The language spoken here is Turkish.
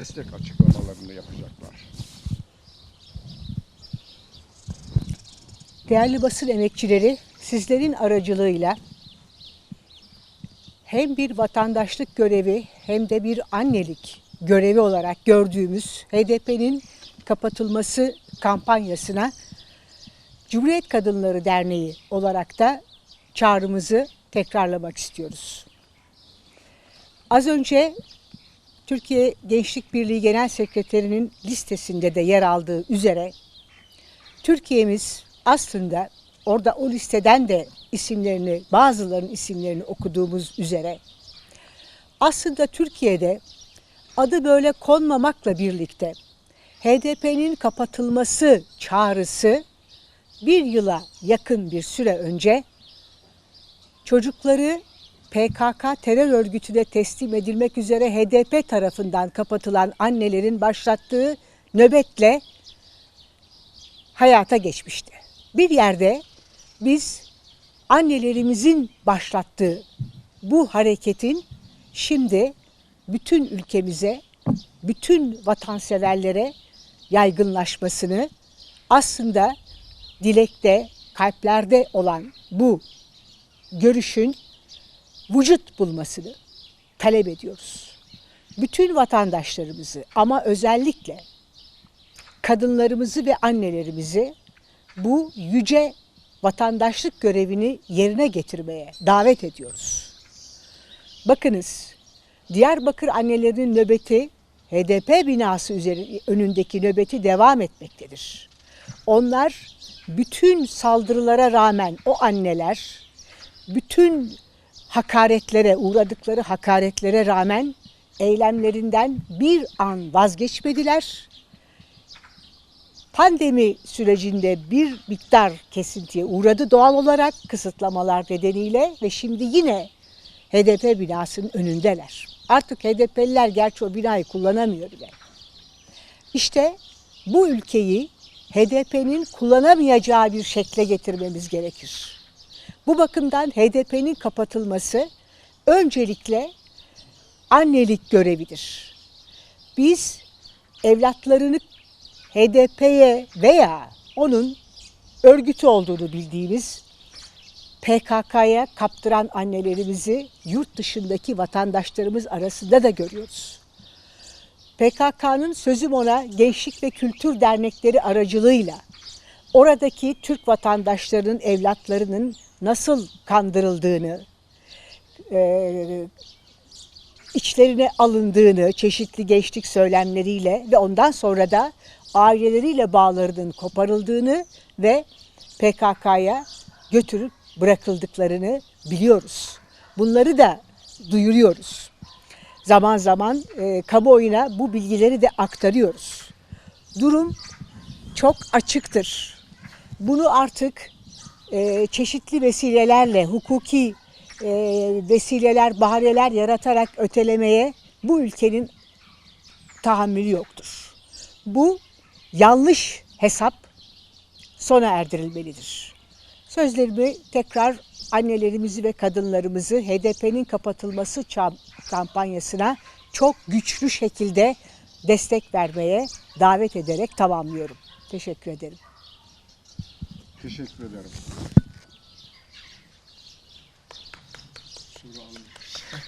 destek açıklamalarını yapacaklar. Değerli basın emekçileri, sizlerin aracılığıyla hem bir vatandaşlık görevi hem de bir annelik görevi olarak gördüğümüz HDP'nin kapatılması kampanyasına Cumhuriyet Kadınları Derneği olarak da çağrımızı tekrarlamak istiyoruz. Az önce Türkiye Gençlik Birliği Genel Sekreterinin listesinde de yer aldığı üzere Türkiye'miz aslında orada o listeden de isimlerini, bazılarının isimlerini okuduğumuz üzere aslında Türkiye'de adı böyle konmamakla birlikte HDP'nin kapatılması çağrısı bir yıla yakın bir süre önce çocukları PKK terör örgütüne teslim edilmek üzere HDP tarafından kapatılan annelerin başlattığı nöbetle hayata geçmişti. Bir yerde biz annelerimizin başlattığı bu hareketin şimdi bütün ülkemize, bütün vatanseverlere yaygınlaşmasını aslında dilekte, kalplerde olan bu görüşün vücut bulmasını talep ediyoruz. Bütün vatandaşlarımızı ama özellikle kadınlarımızı ve annelerimizi bu yüce vatandaşlık görevini yerine getirmeye davet ediyoruz. Bakınız, Diyarbakır annelerinin nöbeti HDP binası üzeri, önündeki nöbeti devam etmektedir. Onlar bütün saldırılara rağmen o anneler bütün hakaretlere uğradıkları hakaretlere rağmen eylemlerinden bir an vazgeçmediler pandemi sürecinde bir miktar kesintiye uğradı doğal olarak kısıtlamalar nedeniyle ve şimdi yine HDP binasının önündeler. Artık HDP'liler gerçi o binayı kullanamıyor bile. İşte bu ülkeyi HDP'nin kullanamayacağı bir şekle getirmemiz gerekir. Bu bakımdan HDP'nin kapatılması öncelikle annelik görevidir. Biz evlatlarını HDP'ye veya onun örgütü olduğunu bildiğimiz PKK'ya kaptıran annelerimizi yurt dışındaki vatandaşlarımız arasında da görüyoruz. PKK'nın sözüm ona gençlik ve kültür dernekleri aracılığıyla oradaki Türk vatandaşlarının evlatlarının nasıl kandırıldığını, e, içlerine alındığını çeşitli gençlik söylemleriyle ve ondan sonra da aileleriyle bağlarının koparıldığını ve PKK'ya götürüp bırakıldıklarını biliyoruz. Bunları da duyuruyoruz. Zaman zaman e, kamuoyuna bu bilgileri de aktarıyoruz. Durum çok açıktır. Bunu artık e, çeşitli vesilelerle, hukuki e, vesileler, bahaneler yaratarak ötelemeye bu ülkenin tahammülü yoktur. Bu yanlış hesap sona erdirilmelidir. Sözlerimi tekrar annelerimizi ve kadınlarımızı HDP'nin kapatılması kampanyasına çok güçlü şekilde destek vermeye davet ederek tamamlıyorum. Teşekkür ederim. Teşekkür ederim. Şura alın.